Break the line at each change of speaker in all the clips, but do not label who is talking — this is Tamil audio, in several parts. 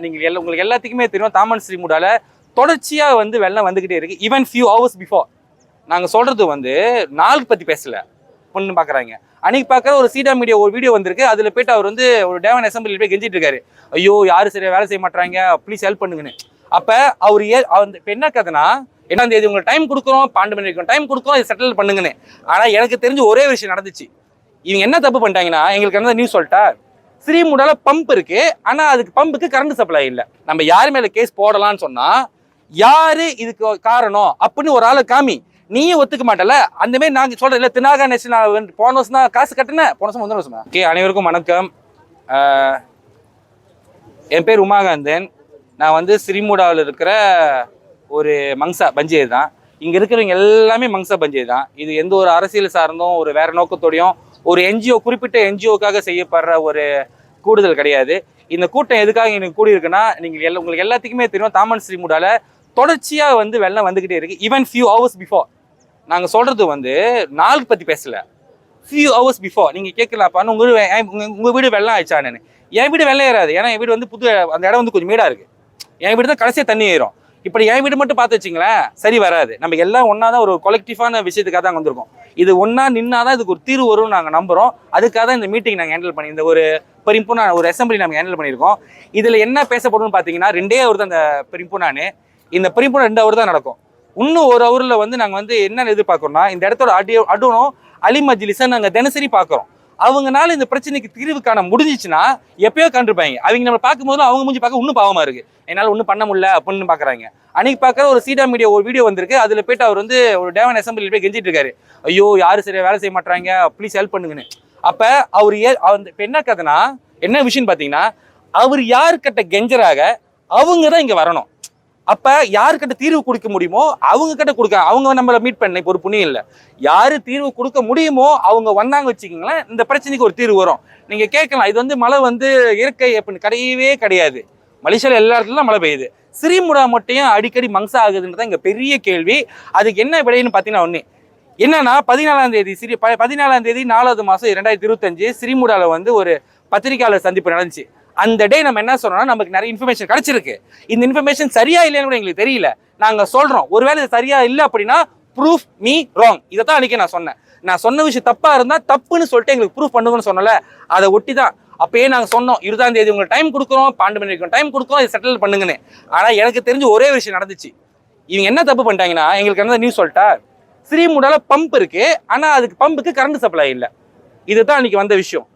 நீங்கள் எல்லா உங்களுக்கு எல்லாத்துக்குமே தெரியும் தாமன் ஸ்ரீமுடால தொடர்ச்சியாக வந்து வெள்ளம் வந்துக்கிட்டே இருக்குது ஈவன் ஃபியூ ஹவர்ஸ் பிஃபோர் நாங்கள் சொல்கிறது வந்து நாளுக்கு பற்றி பேசல. பொண்ணு பார்க்குறாங்க அன்னைக்கு பார்க்குற ஒரு சீடா மீடியா ஒரு வீடியோ வந்திருக்கு. அதில் போயிட்டு அவர் வந்து ஒரு டேவன் அசம்பிளியில் போய் கெஞ்சிட்டு இருக்காரு. ஐயோ யாரும் சரியாக வேலை செய்ய மாட்டாங்க ப்ளீஸ் ஹெல்ப் பண்ணுங்கன்னு. அப்போ அவர் ஏ அவர் இப்போ என்ன கதைனா என்ன தேதி உங்களுக்கு டைம் கொடுக்குறோம்? பன்னெண்டு மணி வரைக்கும் டைம் கொடுக்குறோம்? இது செட்டில் பண்ணுங்கன்னு. ஆனால் எனக்கு தெரிஞ்சு ஒரே விஷயம் நடந்துச்சு. இவங்க என்ன தப்பு பண்ணிட்டாங்கன்னா எங்களுக்கு என்ன நியூஸ் சொல்லிட்டா ஸ்ரீமுடால பம்ப் இருக்கு. ஆனா அதுக்கு பம்புக்கு கரண்ட் சப்ளை இல்லை. நம்ம யார் மேல கேஸ் போடலாம்னு சொன்னா யாரு இதுக்கு காரணம் அப்படின்னு ஒரு ஆளு காமி. நீயும் ஒத்துக்க மாட்டல. அந்த மாதிரி நாங்க சொல்றது இல்ல தினாகா நேஷன் நான் வந்து போன வருஷம் தான் காசு கட்டினேன். போன வருஷம் வந்து வருஷமா? ஓகே அனைவருக்கும் வணக்கம். என் பேர் உமாகாந்தன். நான் வந்து ஸ்ரீமுடாவில் இருக்கிற ஒரு மங்சா பஞ்சியை தான். இங்கே இருக்கிறவங்க எல்லாமே மங்சா பஞ்சியை தான். இது எந்த ஒரு அரசியல் சார்ந்தும் ஒரு வேற நோக்கத்தோடையும் ஒரு என்ஜிஓ குறிப்பிட்ட என்ஜிஓக்காக செய்யப்படுற ஒரு கூடுதல் கிடையாது. இந்த கூட்டம் எதுக்காக எனக்கு கூடியிருக்குன்னா நீங்கள் எல்லா உங்களுக்கு எல்லாத்துக்குமே தெரியும் தாமன் ஸ்ரீமுடால தொடர்ச்சியாக வந்து வெள்ளம் வந்துக்கிட்டே இருக்குது ஈவன் ஃபியூ ஹவர்ஸ் பிஃபோர் நாங்கள் சொல்கிறது வந்து நாளுக்கு பற்றி பேசல. ஃபியூ ஹவர்ஸ் பிஃபோர் நீங்கள் கேட்கலாப்பான்னு உங்கள் வீடு உங்கள் வீடு வெள்ளம் ஆயிடுச்சான்னு என் வீடு வெள்ளம் ஏறாது. ஏன்னா என் வீடு வந்து புது அந்த இடம் வந்து கொஞ்சம் மேடா இருக்குது என் வீடு தான் கடைசியாக தண்ணி ஏறும். இப்படி என் வீடு மட்டும் பார்த்து வச்சிங்களேன் சரி வராது. நம்ம எல்லாம் ஒன்றா தான் ஒரு கொலெக்டிவான விஷயத்துக்காக தான் வந்திருக்கோம். இது ஒன்றா நின்னா தான் இதுக்கு ஒரு தீர்வு வரும்னு நாங்கள் நம்புகிறோம் அதுக்காக தான் இந்த மீட்டிங் நாங்கள் ஹேண்டில் பண்ணி இந்த ஒரு பெரிம்புனா ஒரு அசம்பிளி நாங்கள் ஹேண்டில் பண்ணியிருக்கோம். இதில் என்ன பேசப்படும்னு பார்த்தீங்கன்னா ரெண்டே அவர் தான் அந்த பெரிம்புனானு இந்த பெரிம்புனா ரெண்டு அவர் தான் நடக்கும். இன்னும் ஒரு அவரில் வந்து நாங்கள் வந்து என்ன எதிர்பார்க்குறோம்னா இந்த இடத்தோட அடி அடுனும் அலி மஜ்லிஸை நாங்கள் தினசரி பார்க்குறோம். அவங்கனால இந்த பிரச்சனைக்கு தீர்வு காண முடிஞ்சிச்சுன்னா எப்பயோ கண்டிருப்பாங்க. அவங்க நம்ம பார்க்கும்போது அவங்க மூஞ்சி பார்க்க இன்னும் பாவமா இருக்கு. என்னால் ஒன்றும் பண்ண முடியல அப்படின்னு பார்க்குறாங்க அன்னைக்கு பார்க்குற ஒரு சீடா மீடியா ஒரு வீடியோ வந்திருக்கு. அதில் போயிட்டு அவர் வந்து ஒரு டேவன் அசம்பிளியில் போய் கெஞ்சிட்டு இருக்காரு. ஐயோ யாரும் சரியா வேலை செய்ய மாட்டாங்க ப்ளீஸ் ஹெல்ப் பண்ணுங்கன்னு. அப்போ அவர் ஏ அவர் இப்போ என்ன கதைனா என்ன விஷயம்னு பார்த்தீங்கன்னா அவர் யாருக்கிட்ட கெஞ்சராக அவங்க தான் இங்கே வரணும். அப்ப யாருக்கிட்ட தீர்வு கொடுக்க முடியுமோ அவங்க கிட்ட கொடுக்க அவங்க நம்மள மீட் பண்ண இப்போ ஒரு புண்ணியம் இல்லை. யாரு தீர்வு கொடுக்க முடியுமோ அவங்க வந்தாங்க வச்சுக்கோங்களேன் இந்த பிரச்சனைக்கு ஒரு தீர்வு வரும். நீங்க கேட்கலாம் இது வந்து மழை வந்து இயற்கை அப்படின்னு கிடையவே கிடையாது. மலேசியாவில் எல்லா இடத்துலயும் மழை பெய்யுது. சிறிமுடா மட்டும் அடிக்கடி மங்சா ஆகுதுன்றதான் இங்க பெரிய கேள்வி. அதுக்கு என்ன விடைன்னு பார்த்தீங்கன்னா ஒன்று என்னன்னா பதினாலாம் தேதி சிறி ப- பதினாலாம் தேதி நாலாவது மாசம் இரண்டாயிரத்தி இருபத்தஞ்சு சிறிமுடாவில் வந்து ஒரு பத்திரிகையாளர் சந்திப்பு நடந்துச்சு. அந்த டே நம்ம என்ன சொல்றோம்னா நமக்கு நிறைய இன்ஃபர்மேஷன் கிடைச்சிருக்கு. இந்த இன்ஃபர்மேஷன் சரியா இல்லையான்னு கூட எங்களுக்கு தெரியல. நாங்க சொல்றோம். ஒருவேளை இது சரியா இல்லை அப்படின்னா ப்ரூஃப் மீ ராங் இதை தான் அன்றைக்கி நான் சொன்னேன். நான் சொன்ன விஷயம் தப்பாக இருந்தால் தப்புன்னு சொல்லிட்டு எங்களுக்கு ப்ரூஃப் பண்ணுங்கன்னு சொன்னல அதை ஒட்டி தான் அப்பயே நாங்கள் சொன்னோம் இருபதாம் தேதி உங்களுக்கு டைம் கொடுக்குறோம் பன்னெண்டு மணி வரைக்கும் டைம் கொடுக்குறோம் இதை செட்டில் பண்ணுங்கன்னு. ஆனால் எனக்கு தெரிஞ்சு ஒரே விஷயம் நடந்துச்சு. இவங்க என்ன தப்பு பண்ணிட்டாங்கன்னா எங்களுக்கு என்ன நியூஸ் சொல்லிட்டா ஸ்ரீமுடால பம்ப் இருக்கு ஆனால் அதுக்கு பம்புக்கு கரண்ட் சப்ளை இல்லை. இதுதான் அன்னைக்கு வந்த விஷயம்.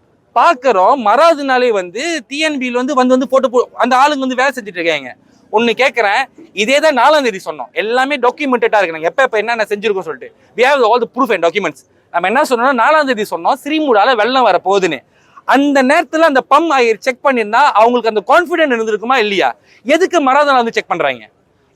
பார்க்குறோம் மறாவது நாளே வந்து டிஎன்பியில் வந்து வந்து வந்து போட்டு போ- அந்த ஆளுங்க வந்து வேலை செஞ்சுட்டு இருக்காங்க. ஒன்று கேட்குறேன் இதே தான் நாலாம் தேதி சொன்னோம். எல்லாமே டாக்குமெண்டடாக இருக்கு நாங்கள் எப்போ எப்போ என்னென்ன செஞ்சுருக்கோம் சொல்லிட்டு. We have all the proof and documents நம்ம என்ன சொன்னோம்னா நாலாம் தேதி சொன்னோம். ஸ்ரீமுடால வெள்ளம் வர போகுதுன்னு. அந்த நேரத்தில் அந்த பம் ஆகிய செக் பண்ணியிருந்தா அவங்களுக்கு அந்த கான்ஃபிடென்ட் இருந்திருக்குமா இல்லையா? எதுக்கு மறாவது நாள் வந்து செக் பண்ணுறாங்க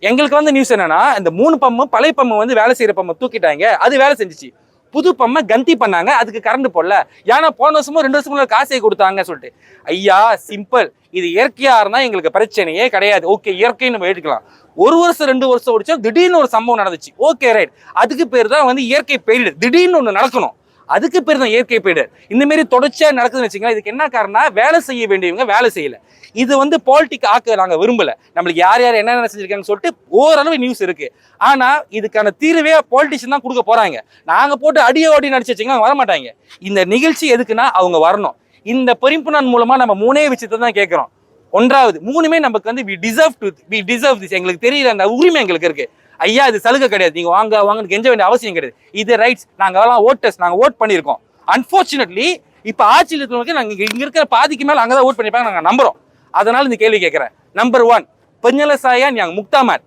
எங்களுக்கு வந்து நியூஸ் என்னன்னா இந்த மூணு பம்பும் பழைய பம்பு வந்து வேலை செய்கிற பம்பை தூக்கிட்டாங்க. அது வேலை செஞ்சுச்சு. புது பம்மை கந்தி பண்ணாங்க. அதுக்கு கரண்ட் போடல. ஏன்னா போன வருஷமும் ரெண்டு வருஷம் முன்னாடி காசை கொடுத்தாங்க சொல்லிட்டு. ஐயா சிம்பிள் இது இயற்கையா இருந்தா எங்களுக்கு பிரச்சனையே கிடையாது. ஓகே இயற்கைன்னு நம்ம எடுக்கலாம். ஒரு வருஷம் ரெண்டு வருஷம் ஓடிச்சோம் திடீர்னு ஒரு சம்பவம் நடந்துச்சு. ஓகே ரைட் அதுக்கு பேர் தான் வந்து இயற்கை பேரிடர். திடீர்னு ஒன்று நடக்கணும். அதுக்கு பேர் தான் இயற்கை பேரிடர். இந்த மாதிரி தொடர்ச்சியாக நடக்குதுன்னு வச்சுக்கலாம் இதுக்கு என்ன காரணம்னா வேலை செய்ய வேண்டியவங்க வேலை செய்யலை. இது வந்து பாலிட்டிக் ஆக்க நாங்கள் விரும்பல. நம்மளுக்கு யார் யார் என்னென்ன செஞ்சிருக்காங்கன்னு சொல்லிட்டு ஓரளவு நியூஸ் இருக்கு. ஆனால் இதுக்கான தீர்வே பாலிட்டிஷியன் தான் கொடுக்க போறாங்க. நாங்கள் போட்டு அடியோ அடி நடிச்சு வச்சீங்கன்னா வர மாட்டாங்க இந்த நிகழ்ச்சி எதுக்குன்னா அவங்க வரணும். இந்த பெரும்புணன் மூலமா நம்ம மூணே விஷயத்தை தான் கேட்குறோம். ஒன்றாவது மூணுமே நமக்கு வந்து we deserve to we deserve this எங்களுக்கு தெரியல அந்த உரிமை எங்களுக்கு இருக்குது ஐயா இது சலுகை கிடையாது. நீங்க வாங்க வாங்கன்னு கெஞ்ச வேண்டிய அவசியம் கிடையாது. இது ரைட்ஸ் நாங்க எல்லாம் ஓட்டர்ஸ் நாங்க ஓட் பண்ணியிருக்கோம். அன்பார்ச்சுனேட்லி இப்ப ஆட்சியில் இருக்கிறவங்க நாங்க இங்க- இங்க இருக்கிற பாதிக்கு மேல அங்கதான் ஓட் பண்ணிருப்பாங்க நாங்க நம்புறோம். அதனால இந்த கேள்வி கேட்கிறேன். நம்பர் ஒன் பெஞ்சலசாயா ஞாங்க முக்தாமன்.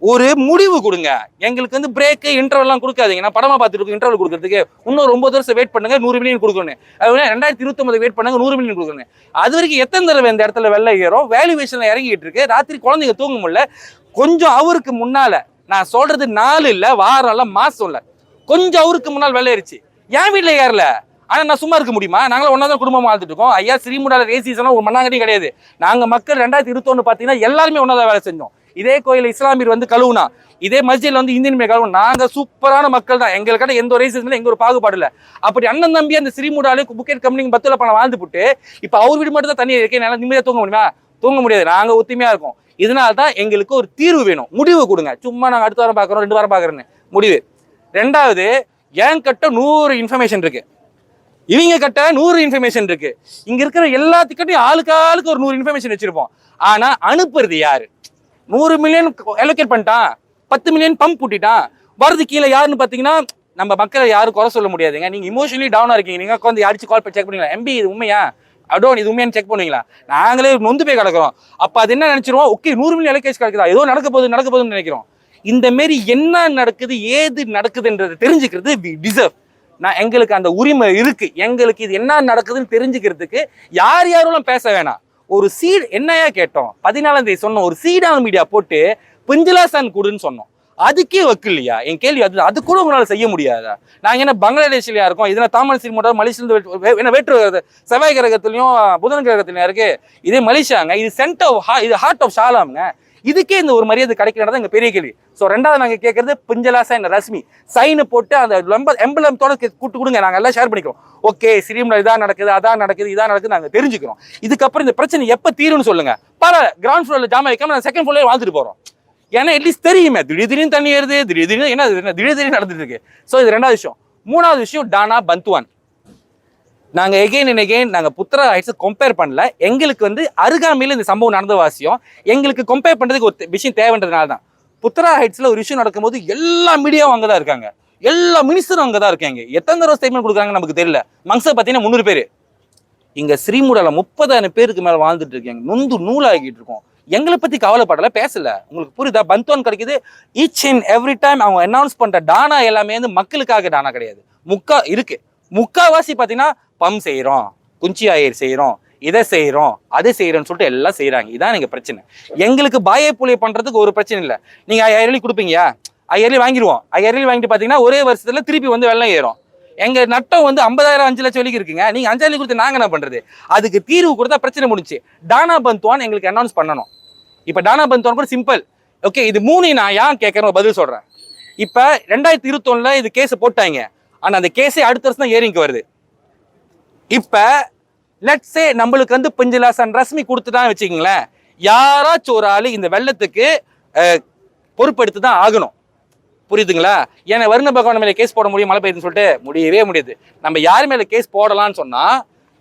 ஒரு முடிவு கொடுங்க. எங்களுக்கு வந்து பிரேக்கு இன்டர்வெல்லாம் கொடுக்காதீங்க. நான் படமா பார்த்துட்டு இன்டர்வல் கொடுக்கறதுக்கு. இன்னொரு ஒன்பது வருஷம் வெயிட் பண்ணுங்க நூறு மில்லியன் கொடுக்கணும் அது ரெண்டாயிரத்தி இருபத்தொன்பது வெயிட் பண்ணுங்க நூறு மில்லியன் கொடுக்கணும் அது வரைக்கும் எத்தனை தடவை இந்த இடத்துல வெள்ளை ஏறும்? வேல்யூவேஷன்ல இறங்கிட்டு இருக்கு. ராத்திரி குழந்தைங்க தூங்க முடியல. கொஞ்சம் அவருக்கு முன்னால நான் சொல்றது நாலு இல்ல வாரம் இல்ல மாசம் இல்ல. கொஞ்சம் அவருக்கு முன்னால் விளையாடுச்சு என் வீட்டுல ஏறல ஆனா நான் சும்மா இருக்க முடியுமா? நாங்களும் ஒன்னா தான் குடும்பம் வாழ்ந்துட்டு இருக்கோம். ஐயா ஸ்ரீமுடால ரேசிஸ் ஒரு மண்ணாங்கடி கிடையாது. நாங்க மக்கள் ரெண்டாயிரத்தி இருபத்தொன்னு பாத்தீங்கன்னா எல்லாருமே ஒன்னா தான் வேலை செஞ்சோம். இதே கோயில் இஸ்லாமியர் வந்து கழுவுனா இதே மஸ்ஜித்ல வந்து இந்தியன் மே கழுவு நாங்க சூப்பரான மக்கள் தான். எங்களுக்கான எந்த ஒரு ரேசிஸ் எங்க ஒரு பாகுபாடு இல்ல. அப்படி அண்ணன் தம்பி அந்த ஸ்ரீமுடாலே புக்கெட் கம்பெனி பத்துல பணம் வாழ்ந்து போட்டு இப்ப அவர் வீடு மட்டும் தான் தண்ணி இருக்கேன் நல்லா நிம்மதியா தூங்க முடியுமா? தூங்க முடியாது. நாங்க ஒத்துமையா இருக்கோம். இதனால தான் எங்களுக்கு ஒரு தீர்வு வேணும். முடிவு கொடுங்க. சும்மா நாங்கள் அடுத்த வாரம் பார்க்குறோம் ரெண்டு வாரம் பார்க்குறேன்னு முடிவு. ரெண்டாவது என் கிட்ட நூறு இன்ஃபர்மேஷன் இருக்கு. இவங்க கிட்ட நூறு இன்ஃபர்மேஷன் இருக்கு. இங்க இருக்கிற எல்லாத்துக்கிட்டையும் ஆளுக்கு ஆளுக்கு ஒரு நூறு இன்ஃபர்மேஷன் வச்சிருப்போம். ஆனா அனுப்புறது யாரு? நூறு மில்லியன் அலோகேட் பண்ணிட்டான். பத்து மில்லியன் பம்ப் கூட்டிட்டான் வரது கீழே யாருன்னு பார்த்தீங்கன்னா நம்ம மக்களை யாரும் குறை சொல்ல முடியாதுங்க. நீங்க இமோஷனலி டவுனா இருக்கீங்க. நீங்க உட்காந்து யாரிச்சு கால் பண்ணி செக் பண்ணிக்கலாம். எம்பி இது உண்மையா? அடோன் இது உண்மையான்னு செக் பண்ணுவீங்களா? நாங்களே நொந்து போய் கிடக்கிறோம். அப்போ அது என்ன நினச்சிருவோம்? ஓகே நூறு மில்லியன் அலோகேஷ் கிடைக்குதா? ஏதோ நடக்க போகுது நடக்க போகுதுன்னு நினைக்கிறோம். இந்த மாரி என்ன நடக்குது ஏது நடக்குதுன்றதை தெரிஞ்சுக்கிறது வி டிசர்வ் நான் எங்களுக்கு அந்த உரிமை இருக்கு. எங்களுக்கு இது என்ன நடக்குதுன்னு தெரிஞ்சுக்கிறதுக்கு யார் யாரும் பேச வேணாம். ஒரு சீட் என்னையா கேட்டோம். பதினாலாம் தேதி சொன்னோம். ஒரு சீடான மீடியா போட்டு பிஞ்சிலாசான் கொடுன்னு சொன்னோம். அதுக்கே வக்கு இல்லையா என் கேள்வி அது அது கூட உங்களால் செய்ய முடியாதா? நாங்கள் என்ன பங்களாதேஷ்லயா இருக்கோம்? இதுல தாமல் சினிமோட மலேசியிலிருந்து என்ன வேற்று கிரக- செவ்வாய் கிரகத்துலையும் புதன் கிரகத்திலையும் இருக்கு. இதே மலேசியாங்க. இது சென்ட் ஆஃப் ஹா இது ஹார்ட் ஆஃப் ஷாலாம்ங்க. இதுக்கே இந்த ஒரு மரியாதை கிடைக்கிறதா எங்கள் பெரிய கேள்வி. ஸோ ரெண்டாவது நாங்கள் கேட்கறது பிஞ்சலாசா என்ன ரஷ்மி. சைனு போட்டு அந்த எம்பலத்தோட கூட்டு கொடுங்க. நாங்கள் எல்லாம் ஷேர் பண்ணிக்கிறோம். ஓகே சிரிம்ல இதாக நடக்குது அதான் நடக்குது இதான் நடக்குது நாங்கள் தெரிஞ்சுக்கிறோம். இதுக்கப்புறம் இந்த பிரச்சனை எப்போ தீரும்னு சொல்லுங்க. பரவாயில்ல கிரவுண்ட் ஃப்ளோரில் ஜாம வைக்காம செகண்ட் ஃப்ளோர்ல வாழ்ந்துட்டு போகிறோம் ஏன்னா அட்லீஸ்ட் தெரியுமே. திடீர் திடீர்னு தண்ணி ஏறுது திடீர் திடீர்னு என்ன திடீர் திடீர்னு நடந்துட்டு இருக்கு. ஸோ இது ரெண்டாவது விஷயம். மூணாவது விஷயம் டானா பந்துவான். நாங்கள் எகெயின் அண்ட் எகெயின் நாங்கள் புத்திரா ஹைட்ஸ் கம்பேர் பண்ணல. எங்களுக்கு வந்து அருகாமையில் இந்த சம்பவம் நடந்த வாசியம். எங்களுக்கு கம்பேர் பண்ணுறதுக்கு ஒரு விஷயம் தேவைன்றதுனால தான். புத்திரா ஹைட்ஸில் ஒரு விஷயம் நடக்கும்போது எல்லா மீடியாவும் அங்கே தான் இருக்காங்க. எல்லா மினிஸ்டரும் அங்கே தான் இருக்காங்க. எத்தனை தடவை ஸ்டேட்மெண்ட் கொடுக்குறாங்க நமக்கு தெரியல. மங்ஸை பார்த்தீங்கன்னா முந்நூறு பேர். இங்கே ஸ்ரீமுடால முப்பதாயிரம் பேருக்கு மேலே வாழ்ந்துட்டு இருக்காங்க. நொந்து நூலாகிட்டு இருக்கோம். எங்களை பற்றி கவலைப்படலை பேசலை. உங்களுக்கு புரியுதா? பந்தோன் கிடைக்குது. ஈச் அண்ட் எவ்ரி டைம் அவங்க அனௌன்ஸ் பண்ணுற டானா எல்லாமே வந்து மக்களுக்காக டானா கிடையாது. முக்கா இருக்குது முக்காவாசி பார்த்தீங்கன்னா பம் செய்கிறோம் குஞ்சி ஆயர் செய்கிறோம் இதை செய்கிறோம் அதை செய்கிறோன்னு சொல்லிட்டு எல்லாம் செய்கிறாங்க இதான் எங்கள் பிரச்சனை. எங்களுக்கு பாயை புளிய பண்ணுறதுக்கு ஒரு பிரச்சனை இல்லை. நீங்கள் ஐயாயிரம் கொடுப்பீங்க ஐயாயிரம் வாங்கிடுவோம். ஐயாயிரம் வாங்கிட்டு பார்த்தீங்கன்னா ஒரே வருஷத்தில் திருப்பி வந்து வெள்ளம் ஏறும். எங்க நட்டம் வந்து ஐம்பதாயிரம் அஞ்சு லட்சம் வரைக்கும் இருக்குங்க. நீங்க அஞ்சாயிரம் கொடுத்து நாங்க என்ன பண்றது? அதுக்கு தீர்வு கொடுத்தா பிரச்சனை முடிஞ்சு டானா பந்துவான் எங்களுக்கு அனௌன்ஸ் பண்ணணும். இப்போ டானா பந்தோன் கூட சிம்பிள் ஓகே இது மூணு நான் ஏன் கேட்குறேன் பதில் சொல்கிறேன் இப்போ ரெண்டாயிரத்தி இருபத்தொன்னில் இது கேஸ் போட்டாங்க. ஆனால் அந்த கேஸே அடுத்த வருஷம் தான் ஏறிங்க வருது. இப்போ லெட்ஸே நம்மளுக்கு வந்து பிஞ்சிலாசன் ரஸ்மி கொடுத்துட்டான்னு வச்சுக்கிங்களேன். யாராச்சும் ஒரு ஆள் இந்த வெள்ளத்துக்கு பொறுப்பெடுத்து தான் ஆகணும். புரியுதுங்களா? ஏன்னா வருண பகவான் மேலே கேஸ் போட முடியும் மழை பெய்யுதுன்னு சொல்லிட்டு முடியவே முடியாது. நம்ம யார் மேலே கேஸ் போடலாம்னு சொன்னால்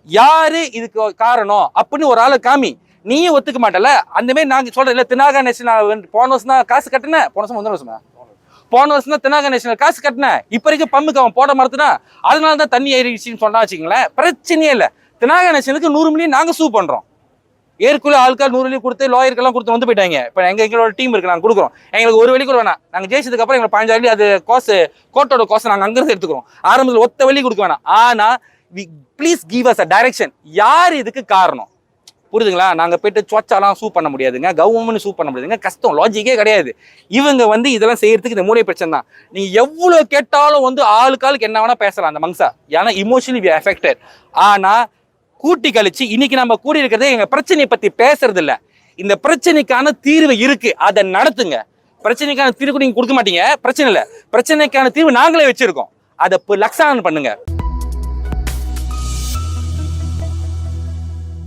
யார் இதுக்கு காரணம் அப்படின்னு ஒரு ஆளை காமி. நீயும் ஒத்துக்க மாட்டல. அந்த மாதிரி நாங்க சொல்றேன் இல்ல தினாகா நேஷனல் போன வருஷம் தான் காசு கட்டினேன் போன வருஷம் முந்தின வருஷமா? போன வருஷம் தான் தினாகா நேஷனல் காசு கட்டினேன் இப்ப வரைக்கும் பம்முக்கு அவன் போட மறுத்துனா அதனால தான் தண்ணி ஏறிடுச்சுன்னு சொன்னா வச்சுங்களேன் பிரச்சனையே இல்லை. தினாகா நேஷனுக்கு நூறு மில்லியன் நாங்க சூ பண்றோம். ஏற்குள்ள ஆட்கள் நூறு வழி கொடுத்து லாயருக்கெல்லாம் கொடுத்து வந்து போயிட்டாங்க. இப்போ எங்க எங்களோட டீம் இருக்கு நாங்கள் கொடுக்குறோம். எங்களுக்கு ஒரு வழி கூட வேணாம். நாங்கள் ஜெயிச்சதுக்கு அப்புறம் எங்களுக்கு பதினஞ்சு வழி அது கோஸ் கோர்ட்டோட கோஸ் நாங்கள் அங்கிருந்து எடுத்துக்கிறோம். ஆரம்பத்தில் ஒத்த வழி கொடுக்க வேணாம். ஆனால் we please give us a direction யார் இதுக்கு காரணம்? புரியுதுங்களா நாங்கள் போயிட்டு சொச்சாலாம் சூ பண்ண முடியாதுங்க. கவர்மெண்ட் சூ பண்ண முடியாதுங்க. கஷ்டம் லாஜிக்கே கிடையாது. இவங்க வந்து இதெல்லாம் செய்யறதுக்கு இந்த மூளை பிரச்சனை தான் நீங்க எவ்வளவு கேட்டாலும் வந்து ஆளுக்கு ஆளுக்கு என்ன வேணா பேசலாம் அந்த மங்சா ஏன்னா இமோஷனலி வி அஃபெக்டட் ஆனா கூட்டி கழிச்சு இன்னைக்கு நம்ம கூடி இருக்கிறதே எங்க பிரச்சனையை பத்தி பேசுறது இல்ல இந்த பிரச்சனைக்கான தீர்வு இருக்கு. அதை நடத்துங்க. பிரச்சனைக்கான தீர்வு நீங்க கொடுக்க மாட்டீங்க. பிரச்சனை இல்ல. பிரச்சனைக்கான தீர்வு நாங்களே வச்சிருக்கோம். அதை லக்ஷான் பண்ணுங்க.